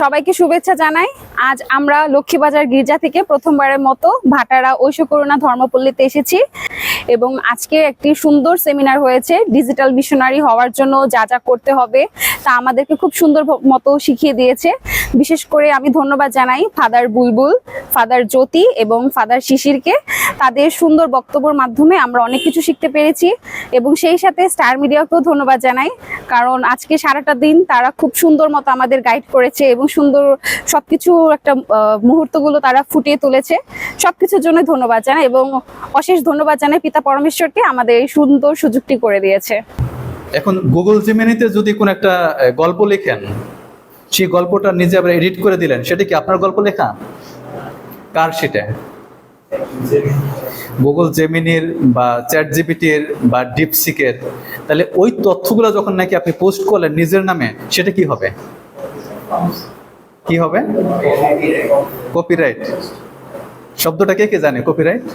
সবাইকে শুভেচ্ছা জানাই। আজ আমরা লক্ষ্মীবাজার গির্জা থেকে প্রথমবারের মতো ভাটারা ঐশকরুণা ধর্মপল্লীতে এসেছি এবং আজকে একটি সুন্দর সেমিনার হয়েছে। ডিজিটাল মিশনারি হওয়ার জন্য যা যা করতে হবে তা আমাদেরকে খুব সুন্দর মতো শিখিয়ে দিয়েছে। বিশেষ করে আমি ধন্যবাদ জানাই ফাদার বুলবুল, ফাদার জ্যোতি এবং ফাদার শিশিরকে। তাদের সুন্দর বক্তব্যের মাধ্যমে আমরা অনেক কিছু শিখতে পেরেছি এবং সেই সাথে স্টার মিডিয়াকেও ধন্যবাদ জানাই। কারণ আজকে সারাটা দিন তারা খুব সুন্দর মতো আমাদের গাইড করেছে এবং সুন্দর সবকিছু একটা মুহূর্তগুলো তারা ফুটিয়ে তুলেছে। সবকিছুর জন্য ধন্যবাদ জানাই এবং অশেষ ধন্যবাদ জানাই পিতা পরমেশ্বরকে আমাদের এই সুন্দর সুযোগটি করে দিয়েছে। এখন গুগল জিমেনিতে যদি কোনো একটা গল্প লেখেন, সেই গল্পটা নিজে আবার এডিট করে দিলেন, সেটা কি আপনার গল্প লেখা? কার সেটা? গুগল জেমিনির বা চ্যাট জিপিটির বা ডিপসিকের তাহলে ওই তথ্যগুলো যখন নাকি আপনি পোস্ট করলেন নিজের নামে, সেটা কি হবে? কি হবে? কপিরাইট শব্দটা কে কে জানে? কপিরাইট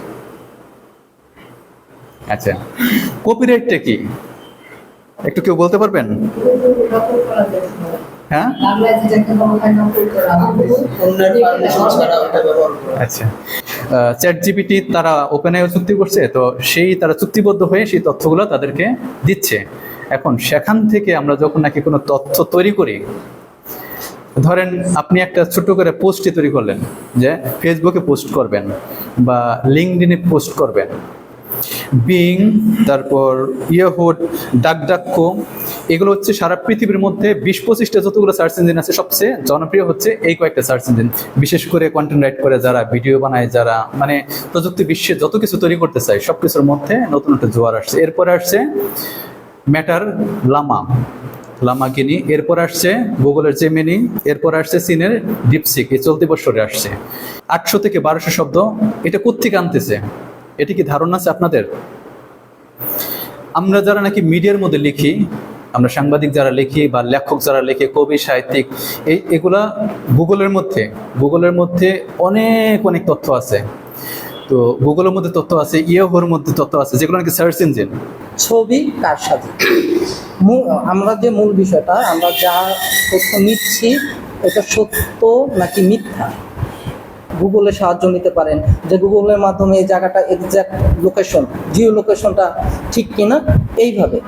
আচ্ছা। কপিরাইটটা কি? একটু কেউ বলতে পারবেন? হ্যাঁ? আচ্ছা। তারা ওপেন চুক্তি করছে, তো সেই তারা চুক্তিবদ্ধ হয়ে সেই তথ্যগুলো তাদেরকে দিচ্ছে। এখন সেখান থেকে আমরা যখন নাকি কোনো তথ্য তৈরি করি, ধরেন আপনি একটা ছোট করে পোস্টই তৈরি করলেন, যে ফেসবুকে পোস্ট করবেন বা লিঙ্কডিনে পোস্ট করবেন। বিং, তারপর ইয়েহুড ডাকডাক্কো, এগুলো হচ্ছে সারা পৃথিবীর মধ্যে বিশ পঁচিশটা যতগুলো সার্চ ইঞ্জিন আছে, সবচেয়ে জনপ্রিয় হচ্ছে এই কয়েকটা সার্চ ইঞ্জিন। বিশেষ করে কন্টেন্ট রাইট করে যারা, ভিডিও বানায় যারা মানে প্রযুক্তি বিশ্বে যত কিছু তৈরি করতে চায়, সব কিছুর মধ্যে নতুন একটা জোয়ার আসছে। এরপরে আসছে ম্যাটার লামা লামাকিনি এরপর আসছে গুগলের জেমিনি এরপর আসছে চীনের ডিপসিক এই চলতি বছরে আসছে। আটশো থেকে বারোশো শব্দ, এটা কোত্থেকে আনতেছে? এটি কি ধারণা আছে আপনাদের? আমরা যারা নাকি মিডিয়ার মধ্যে লিখি, আমরা সাংবাদিক যারা লিখি বা লেখক যারা লিখে, কবি, সাহিত্যিক, এই এগুলা গুগলের মধ্যে গুগলের মধ্যে অনেক অনেক তথ্য আছে। তো গুগলের মধ্যে তথ্য আছে, ইয়োহোর মধ্যে তথ্য আছে, যেগুলো নাকি সার্চ ইঞ্জিন। ছবি কার সাথে। আমরা যে মূল বিষয়টা, আমরা যা তথ্য নিচ্ছি, এটা সত্য নাকি মিথ্যা? গুগলের সাহায্য নিতে পারেন যে গুগলের মাধ্যমে এই জায়গাটা এক্সাক্ট লোকেশন জিও লোকেশনটা ঠিক কিনা এইভাবে।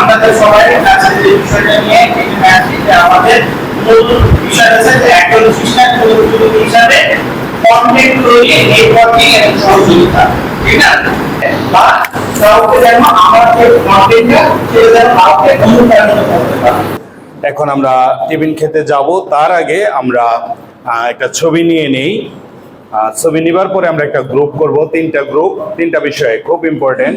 আমাদের সবাই কাছে যে বিষয়টা নিয়ে এখানে আসছি যে আমাদের মূল বিষয় হচ্ছে যে একজন খ্রিস্টান পরিচালক হিসাবে কন্টেন্ট তৈরি নেটওয়ার্কিং এবং সহযোগিতা ঠিক না বা কাউকে যেন আমার যে কন্টেন্টটা সেটা যেন কাউকে অনুপ্রাণিত করতে পারে। এখন আমরা টিফিন খেতে যাব তার আগে আমরা একটা ছবি নিয়ে নেই। ছবি নেবার পরে আমরা একটা গ্রুপ করব, তিনটা গ্রুপ তিনটা বিষয়ে, খুব ইম্পর্টেন্ট